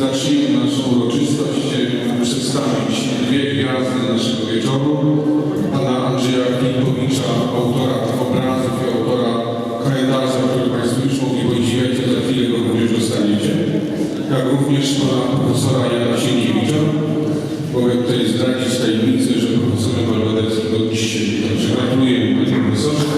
zacznijmy naszą uroczystość. Przedstawić dwie gwiazdy naszego wieczoru. Pana Andrzeja Klipowicza, autora obrazów i autora kalendarza, który Państwo już mogli podziwiać, za chwilę go również dostaniecie. Jak również pana profesora Jana Sienkiewicza. Mogę tutaj zdradzić tajemnicę, że profesorem Walwaderskim od dziś się Także gratulujemy panie profesorze.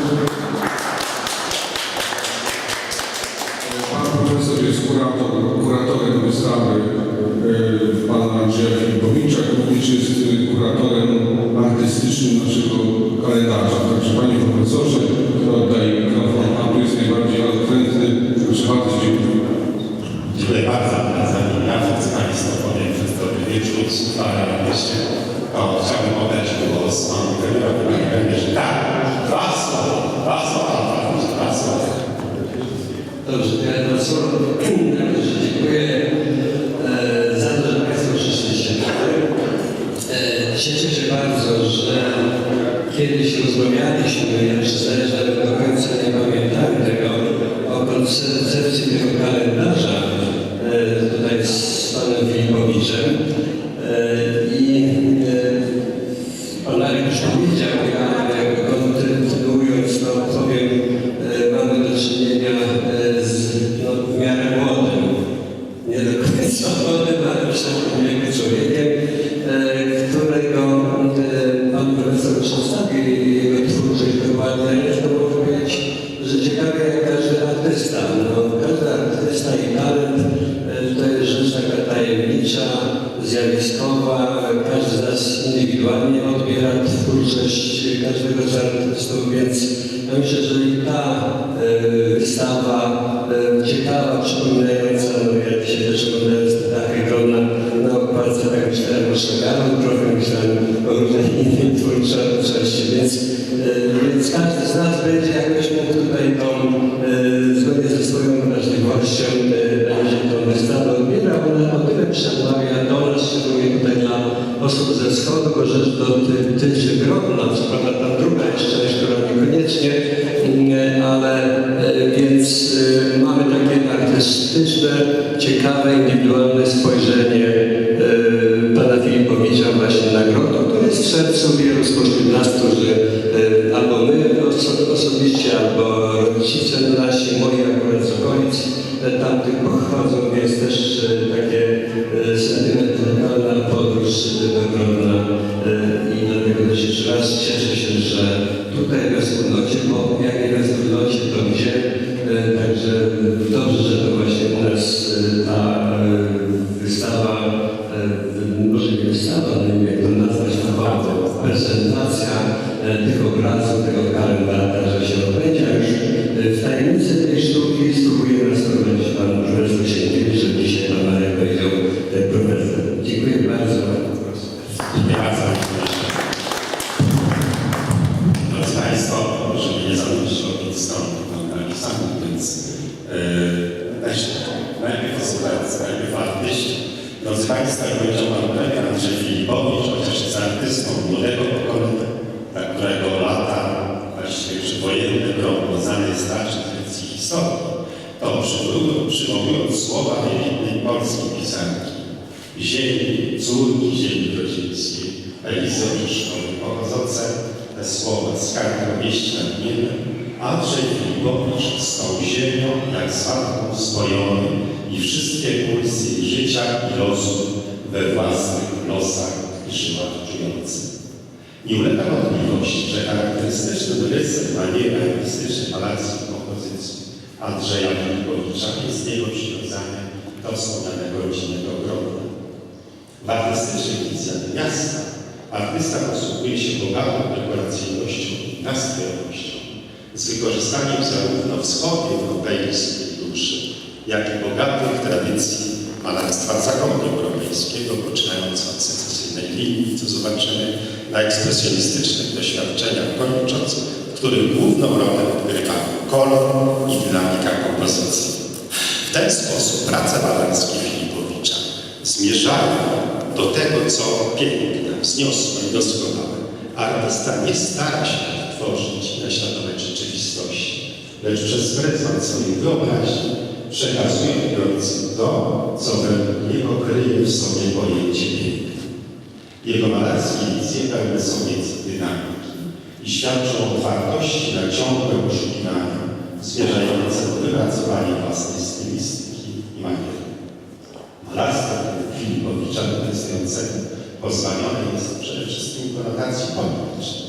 W wielu spośród nas, którzy e, albo my oso- osobiście, albo rodzice nasi, moi akurat z okolic e, tamtych pochodzą, więc też najpierw posłuchając, najpierw artyści. Drodzy Państwo, jak powiedział Pan premier Andrzej Filipowicz, chociaż jest artystą młodego pokolenia, dla którego lata właściwie przywojenne Grodno znane jest także z historii, to przywołując, słowa wybitnej polskiej pisarki, ziemi, córki ziemi rodzińskiej, Elizy Orzeszkowej, pochodzące te słowa z karty wieści nad Andrzej Filipowicz tą ziemią jak matką spojony i wszystkie pulsy życia i losu we własnych losach i żyłach czujący. Nie ulega wątpliwości, że charakterystycznym rysem maniery palacji kompozycji Andrzeja Filipowicza jest jego przywiązanie do wspomnianego rodzinnego grobu. W artystycznej wizji miasta artysta posługuje się bogatą dekoracyjnością i nastrojowością, z wykorzystaniem zarówno wschodnioeuropejskiej duszy, jak i bogatych tradycji malarstwa zachodnioeuropejskiego, poczynając od secesyjnej linii, co zobaczymy na ekspresjonistycznych doświadczeniach kończąc, w których główną rolę odgrywa kolor i dynamika kompozycji. W ten sposób prace malarskie Filipowicza zmierzają do tego, co piękne, wzniosłe i doskonałe. Artysta nie stara się tworzyć naśladować lecz przez pryzmat swojej wyobraźni przekazując to, co niego kryje w sobie pojęcie piękna. Jego malarskie wizje pełne są więc dynamiki i świadczą o otwartości na ciągłe poszukiwania zmierzające do wypracowania własnej stylistyki i maniery. Malarstwo Filipowicza protestującego pozbawione jest przede wszystkim konotacji politycznej.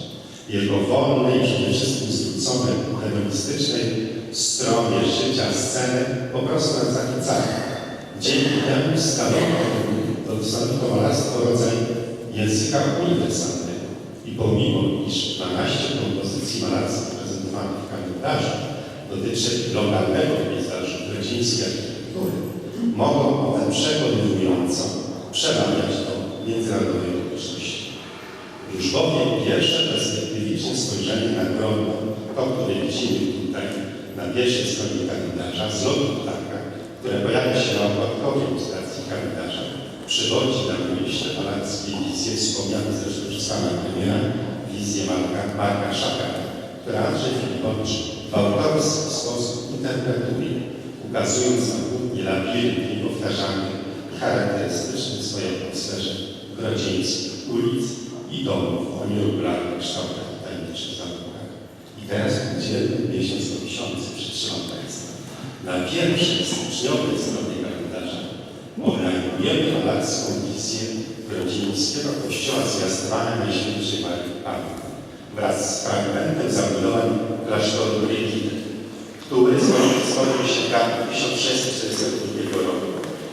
Jego wolnej, przede wszystkim zwrócone ku hedonistycznej stronie życia sceny po prostu nas zachwycają. Dzięki temu stanowi to, stanowi to malarstwo rodzaj języka uniwersalnego. I pomimo, iż 12 kompozycji malarskich prezentowanych w kalendarzu dotyczy lokalnego pejzażu rodzińskiej architektury, mogą one przekonująco przemawiać do międzynarodowej publiczności. Już bowiem pierwsze perspektywiczne spojrzenie na grono, to, które widzimy tutaj na pierwszej stronie kalendarza, z lotu ptaka, które pojawia się na okładkowej ilustracji kalendarza, przywodzi na myśl malarskie wizje wspomniane zresztą przez pana premiera, wizję Marka, Marka Szakara, które Andrzej Filipowicz w autorski sposób interpretuje, ukazując na płótnie labirynty powtarzany charakterystyczny w swojej atmosferze grodzieńskich ulic i domów o nieregularnych kształtach tajemniczych zamkach. I teraz dzielny miesiąc do miesiąca przytrzymam Państwa. Na pierwszej styczniowej stronie kalendarza odnajdujemy malarską wizję grodzieńskiego kościoła zwiastowania Najświętszej Marii Panny wraz z fragmentem zabudowań klasztoru Brygida, który stworzył się w 1642 roku,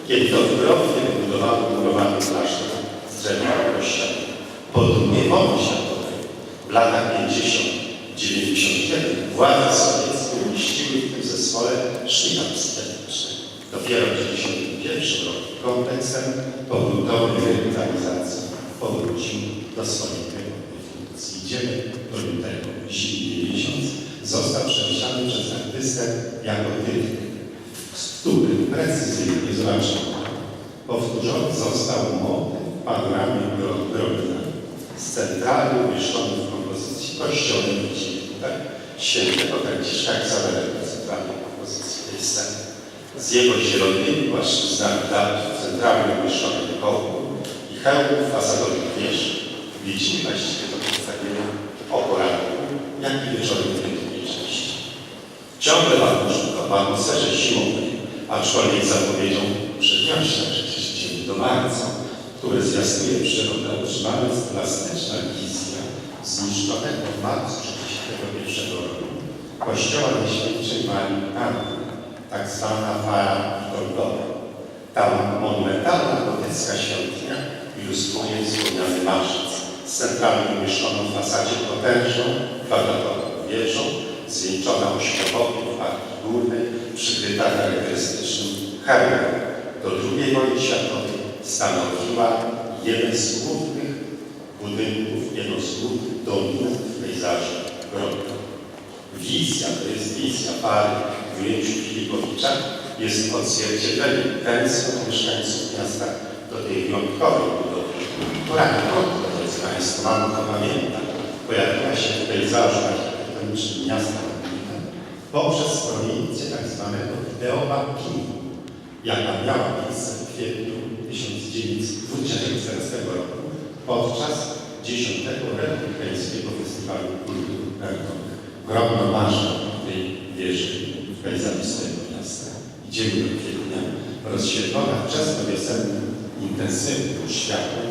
kiedy to w Grobie wybudowano murowany klasztor z drewna kościoła. Po wojnie światowej w latach 50-91 władze sowieckie umieściły w tym zespole szpital psychiatryczny. Dopiero w 1991 roku kontekstem powrótowej rewitalizacji powrócił do swojej funkcji. Idziemy do lutego, zimny miesiąc, został przemyślany przez artystę jako z którym precyzyjnie zobaczymy. Powtórzony został motyw panoramie Grobina z centralnie umieszczony w kościołej widzimy tutaj świętego Franciszka Ksawerego w centralnej kompozycji tej sceny. Z jego zielonymi płaszczyznami dawów centralnie umieszczonych kołów i hełmów fasadowych wież widzimy właściwie to przedstawienie o poranku, jak i wieczorem tej części. Ciągle Banuszko w atmosferze zimowej, aczkolwiek zapowiedzią przedwiośnia przecież idziemy do marca, który zwiastuje przyrodę, utrzymana jest plastyczna wizja zniszczonego w marcu 1931 roku kościoła Najświętszej Marii Panny, tak zwana fara Golgowa. Ta monumentalna gotycka świątynia ilustruje wspomniany marzec z centralnie umieszczoną w fasadzie potężną, kwadratową wieżą, zwieńczona ośmiobokiem w partii górnej, przykryta charakterystycznym herbem. Do II wojny światowej stanowiła jeden z głównych budynków, z głównych dominów w pejzażu Grodka. Wizja, to jest wizja pary w ujęciu Filipowicza, jest odzwierciedleniem tęsknot mieszkańców miasta do tej wyjątkowej budowli, która krótko, drodzy Państwo, mamy to pamiętać, pojawiła się w pejzażu architektonicznym miasta Lublina poprzez projekcję tak zwanego ideomappingu, jaka miała miejsce w kwietniu 1914 roku podczas 10. Republikańskiego Festiwalu Kultur Narodowych. Gromno marzeń tej wieży pejzażystego miasta. Idziemy do kwietnia, rozświetlona wczesnowiosennym intensywnym światłem,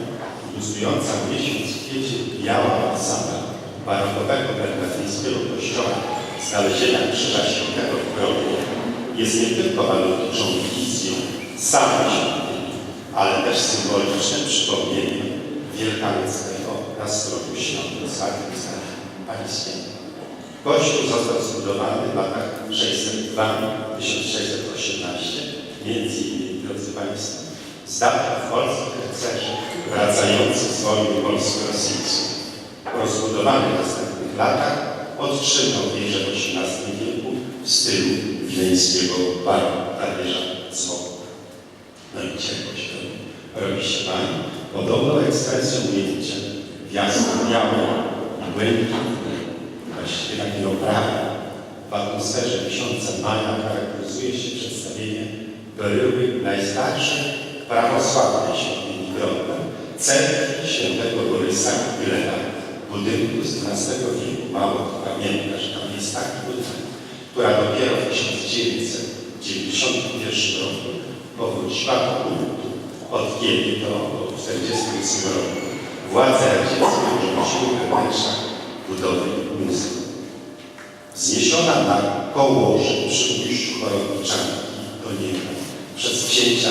ilustrująca miesiąc kwiecień biała fasada barokowego bergatyńskiego kościoła znalezienia Krzyża Świętego w Grobie jest nie tylko malowniczą wizją samej świątyni, ale też symbolicznym przypomnieniem wielkanocnego nastroju świąt otwartych znaki pańskiej. Kościół został zbudowany w latach 602-1618, między innymi, drodzy Państwo, z dawnych polskich rycerzy wracających z wojny polsko-rosyjskiej. Rozbudowany w następnych latach otrzymał wieżę w XVIII wieku w stylu wileńskiego baru Tadierza Słowa. No i ciepło się robi się pani. Podobną ekspresją ujęcia gwiazdy białe i błękitne, właściwie takie oprawy, atmosferze miesiąca maja charakteryzuje się przedstawienie bryły najstarszej prawosławnej świątyni Grodna, cerkwi świętego Borysa Gilera, budynku z XII wieku. Mało kto pamięta, że tam jest taki budynek, która dopiero w 1991 roku powróciła do kultu, od kiedy od 1948 roku władze radzieckie urządziły we wnętrzach budowy muzeum. Wzniesiona na kołoże przy ujściu chorowniczanki do nieba przez księcia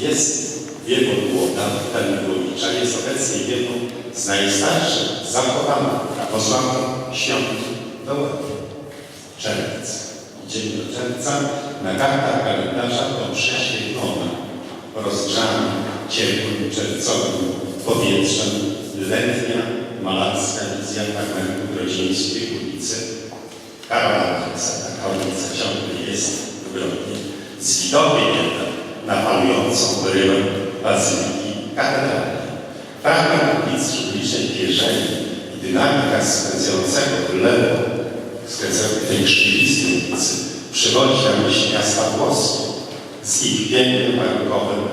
jest wielbłąda Termigłowicza jest obecnie jedną z najstarszych zachowanych prawosławnych świątyń w Europie. Czerwiec. Idziemy do czerwca. Na kartach kalendarza to prześwietlona, rozgrzana ciepłym czerwcowym powietrzem letnia malarska wizja fragmentu grodzińskiej ulicy Karola Marksa. Ta ulica ciągle jest w Grodnie. Z widokiem na panującą bryłę Bazyliki Katedralnej. Fragment ulicy ulicznej Pierzeni i dynamika skręcającego w lewo, skręcającego tej krzywisty ulicy przywodzi na myśl miasta włoskie z ich pięknym warunkowym,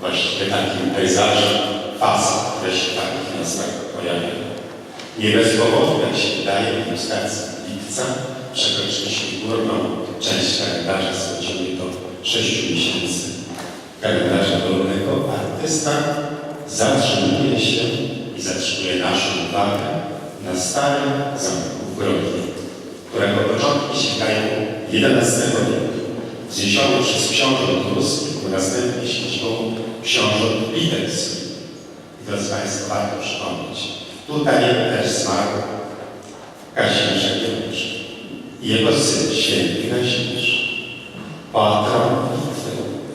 właściwie takim pejzażem fasad, które się w takich miastach pojawiają. Nie bez powodu, jak się wydaje, w ilustracji lipca przekroczyliśmy górną część kalendarza, schodzimy do 6 miesięcy kalendarza dolnego. Artysta zatrzymuje się i zatrzymuje naszą uwagę na starym zamku w Grodnie, którego początki sięgają XI wieku. Wzniesiony przez książąt ruskich, a następnie książąt litewskich. Drodzy Państwo, warto przypomnieć, tutaj też zmarł Kazimierz Jagiellonowicz i jego syn, święty Kazimierz, patron Litwy.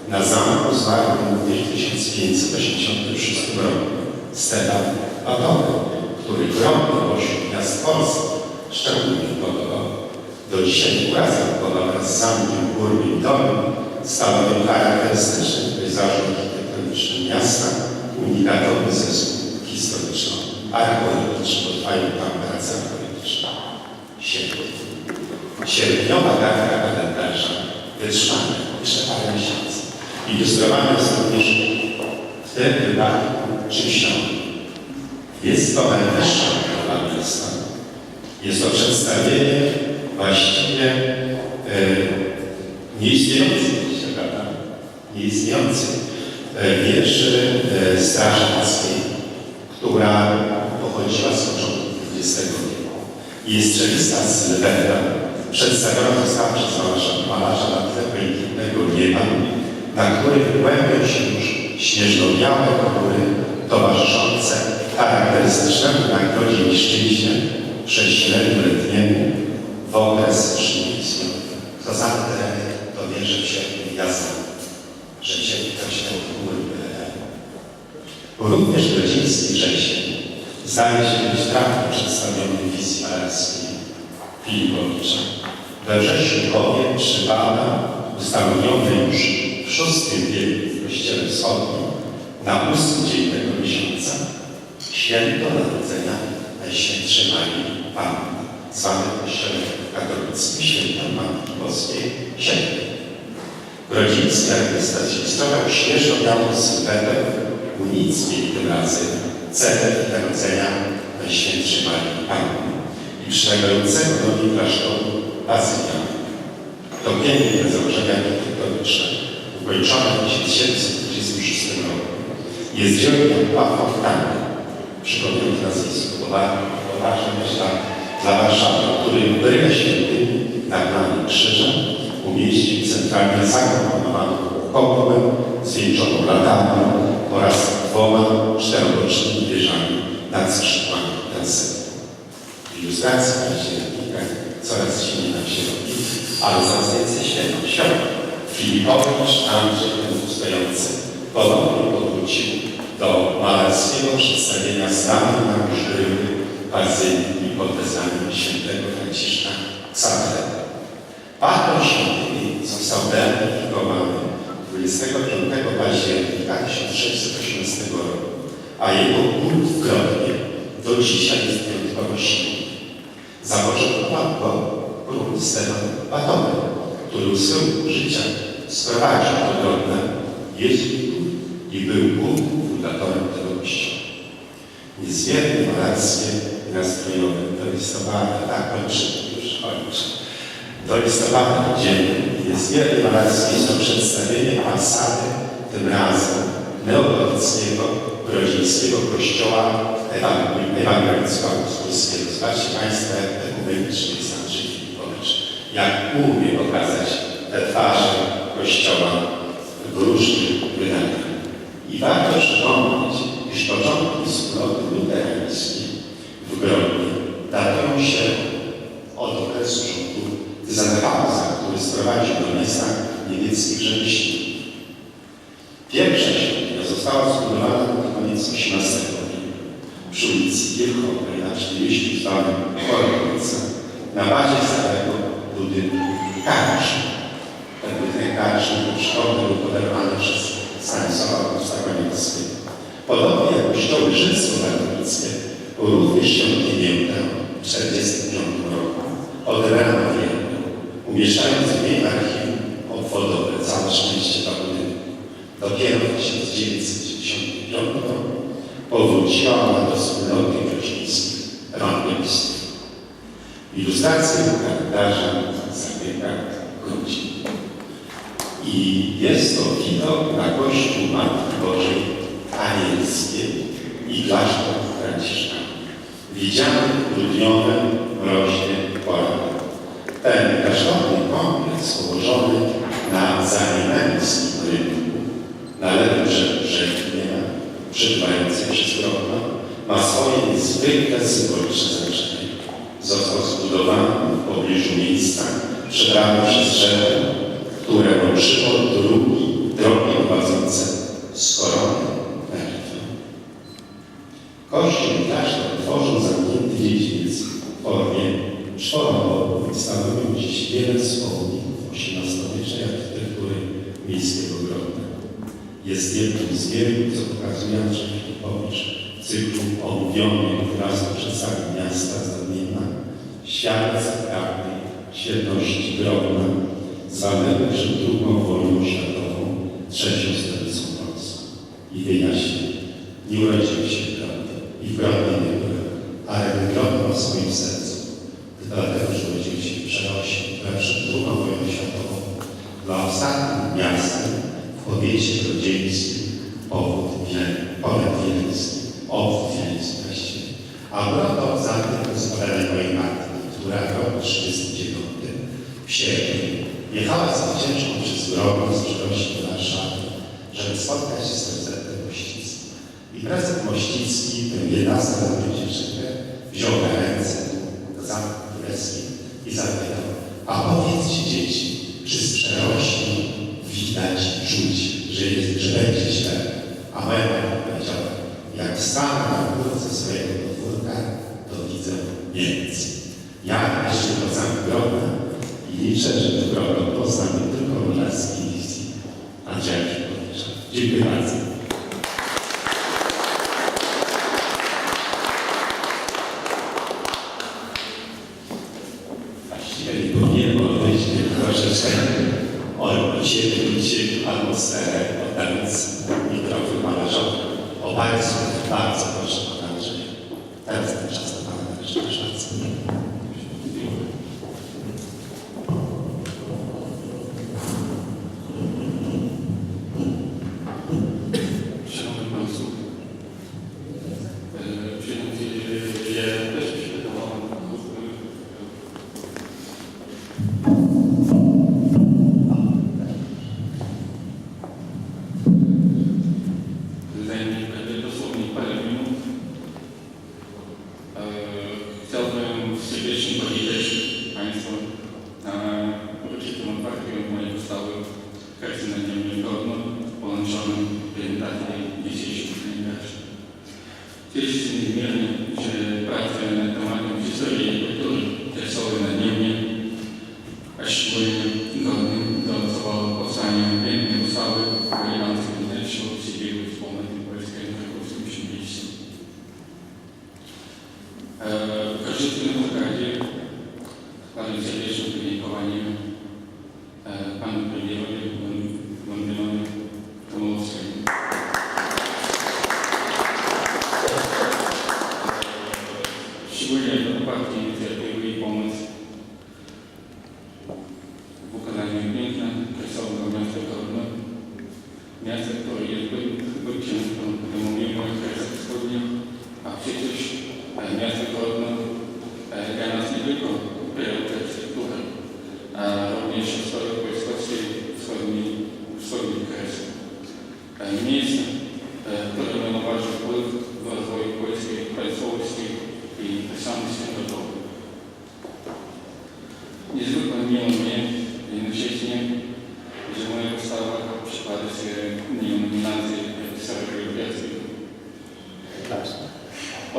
Na zamku zmarł w 1586 roku Stefan Batory, który gromny pośród miast Polski szczególnie podobał. Do dzisiaj zamkowa wraz z zamkiem górnym domem stanowią charakterystyczny pejzażu architektonicznym miasta, unikatowy zespół historyczno-archeologiczny, bo trwają tam prace archeologiczne. Sierpniowa karta kalendarza wytrzymana jeszcze parę miesięcy. Ilustrowana jest również w tym wypadku czymś nowym. Jest to najwyższa nagroda miasta. Jest to przedstawienie właściwie e, prawda? Nieistniejącej e, wierszy e, strażackiej, która pochodziła z początku XX wieku. Jest rzeczywista sylweta, przedstawiona została przez malarza, na tle błękitnego nieba, na którym wyłębią się już śnieżno-białe towarzyszące charakterystycznemu nagrodzie niszczyźnie sześcioletniemu w okres szybkich Kto zna te tereny, to wie, że w sierpniu ja znam, że w sierpniu to się góry wylewają. Również grodziński wrzesień zdaje się być trafnie przedstawiony wizji malarskiej Filipowicza. We wrześniu bowiem przypada ustanowiony już w VI wieku w Kościele Wschodnim na ósmy dzień tego miesiąca święto Narodzenia Najświętszej Marii Panny, zwane w Kościele katolickim świętem Matki Boskiej Sierpień. Grodziński artysta zilustrował świeżo-białą sylwetę unickiej tym razem celem Narodzenia Najświętszej Marii Panny i przylegającego do niej klasztoru Bazylika. To piękne założenia architektoniczne, ukończone w 1726 roku, jest dziełem Pawła Franka, przypomniał w nazwisku, to ważne myśla dla Warszawy, który bryłę świętymi na planie krzyża umieścił centralnie zakomponowaną kopułę zwieńczoną latarnią oraz dwoma czterobocznymi wieżami nad skrzydłami transetu. Ilustracja października coraz silniej nam się robi, ale więcej świętych świąt. Filipowicz, Andrzej, ten stojący, ponownie powrócił do malarskiego przedstawienia już bryły bazyliki pod wezwaniem świętego Franciszka Ksawerego. Patron świątyni został beatyfikowany 25 października 1618 roku, a jego kult w Grodnie do dzisiaj jest silny. Zapoczątkował go Stepan Batory, który w swym życiu sprowadził do Grodna jezuitów i był fundatorem tego kościoła. Niezmierne malarstwie nastrojowe to jest to bardzo, tak kończę, już jest to bardzo dzienne. Niezmierne malarstwie jest to przedstawienie fasady, tym razem neogotyckiego, grodzińskiego kościoła ewangelicko-augustuskiego. Zobaczcie Państwo, jak ekumeniczny jest Andrzej Filipowicz. Jak umie pokazać te twarze kościoła w różnych wydaniach. I warto przypomnieć, iż początki wspólnoty luterańskiej w Grodnie datują się od okresu rządu Zachausa, który sprowadził do miasta niemieckich rzemieślników. Pierwsza świątynia została zbudowana pod koniec XVIII wieku przy ulicy Wierchowej na 40 zwanym Chorowica na bazie starego budynku karczmy. Ten budynek karczmy był przychodny, był podarowany przez Stanisława Augusta. Podobnie jak kościoły rzymsko-katolickie, był również świątynię w 1945 roku odebrano wielu, umieszczając w niej Dopiero w 1995 roku powróciła do wspólnoty gruzińskich ewangelistów. Ilustrację kalendarza zabiega Gruzin. I jest to widok na Kościół Matki Bożej Anielskiej i klasztor Franciszkanów. Widziany w grudniowym mroźnie poranku. Ten klasztorny kompleks położony na zaniemeckim rynku, na lewym brzegu Wiela, przepływającej przez Grodno, ma swoje niezwykle symboliczne znaczenie. Został zbudowany w pobliżu miejsca przebrane przez rzekę, które łączyło drugi, drogi prowadzące z korony na Litwę. Kościół klasztor tworzą zamknięty dziedziniec w formie czworoboku i stanowią dziś wiele wspomnień XVIII-wiecznej architektury miejskiego Grodna. Jest jednym z wielu, co pokazuje Andrzej Filipowicz w cyklu omówionych razu przedstawień miasta Zadniema, świadectw prawnej świetności Grodna, zwanego przed II wojną światową trzecią stolicą Polską. I wyjaśnię, nie urodził się w Grodnie i w Grodnie nie byłem, ale Grodno w swoim sercu, dlatego, że urodził się i przenosił przed II wojną światową dla ostatnim miastem w powiecie grodzieńskim powód powiat wileński, obwód wileński właściwie. A Grodno za tym gospodarem mojej matki, która w roku 1939 w sierpniu jechała z wycieczką przez Grodno z Przenosi do Warszawy, żeby spotkać się z prezydentem Mościckim. I prezydent Mościcki, ten 11 lat wycieczkę, wziął na ręce do zamku królewskim i zapytał, a powiedzcie dzieci, czy z przerośni widać, czuć, że, będzie źle? A moja mama powiedziała, jak stanę na górce swojego podwórka, to widzę Niemcy. Ja jeszcze zamku Grodna i liczę, że do Grodno poznam nie tylko wizji Andrzeja Filipowicza. Dziękuję bardzo.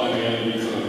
by the enemies of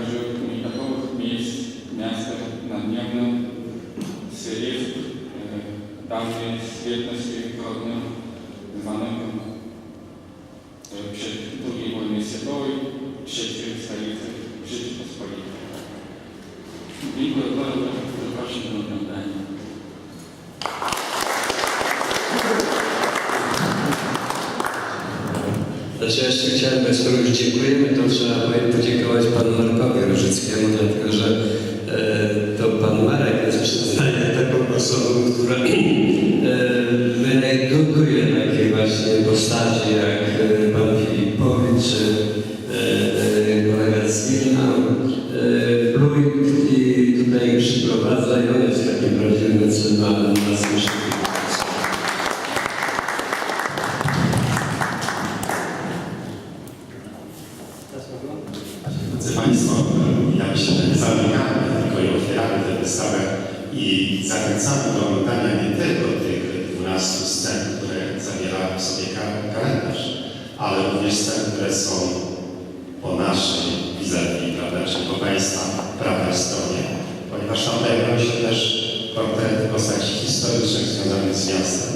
kalendarzy unikatowych miejsc miasta nadniemnym, syryjsk, e, dawnej świetności godne zwanego e, przed II wojny światowej trzeciej stolicy Rzeczypospolitej. Dziękuję bardzo za zaproszenie do Znaczy ja jeszcze chciałem, skoro już dziękujemy, to trzeba podziękować panu Markowi Różyckiemu, dlatego że e, to pan Marek jest przyznanie taką osobą, która e, wyredukuje takie właśnie postaci jak e, pan Filipowicz czy e, e, kolega z Wilna. E, projekt i tutaj przyprowadza i on jest takim prawdziwym mecenatem na słyszenie. Drodzy Państwo, ja myślę, że nie zamykamy, tylko i otwieramy tę wystawę i zachęcamy do oglądania nie tylko tych 12 scen, które zawierają w sobie ka- kalendarz, ale również scen, które są po naszej vis-a-vis, prawda, czyli po Państwa prawej stronie, ponieważ tam pojawiają się też portrety postaci historycznych związanych z miastem,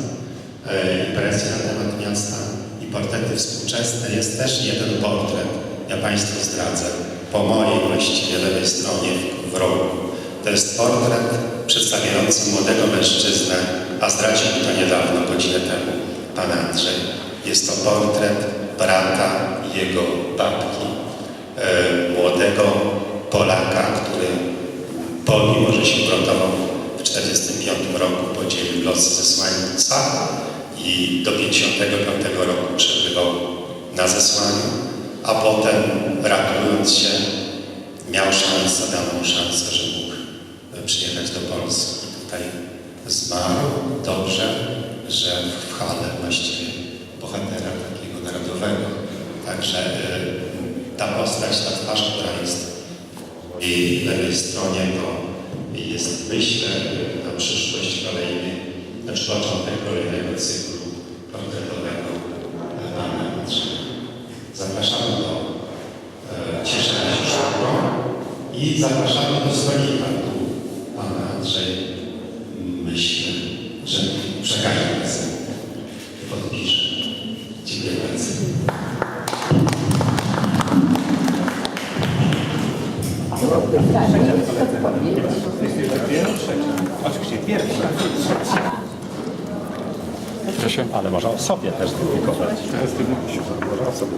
e, impresje na temat miasta i portrety współczesne. Jest też jeden portret, ja Państwu zdradzę, po mojej właściwie lewej stronie w, w rogu. To jest portret przedstawiający młodego mężczyznę, a zdradził mi to niedawno, godzinę temu, pan Andrzej. Jest to portret brata jego babki, e, młodego Polaka, który się ugruntował w 1945 roku, podzielił losy zesłańca i do 1955 roku przebywał na zesłaniu, a potem ratując się miał szansę, daną szansę, że mógł przyjechać do Polski. Tutaj zmarł dobrze, że w Hale właściwie bohatera takiego narodowego. Także e, ta postać, ta twarz, która jest jej lewej stronie, to jest myślę na przyszłość kolejny, znaczy początek kolejnego cyklu portretowego e, pana Andrzeja. Zapraszamy do e, cieszenia się sztuką i zapraszamy do stolika. Tu pan Andrzej myślę, że przekaże prezent. Podpisze. Dziękuję bardzo. Oczywiście Ale można o sobie też że można o sobie.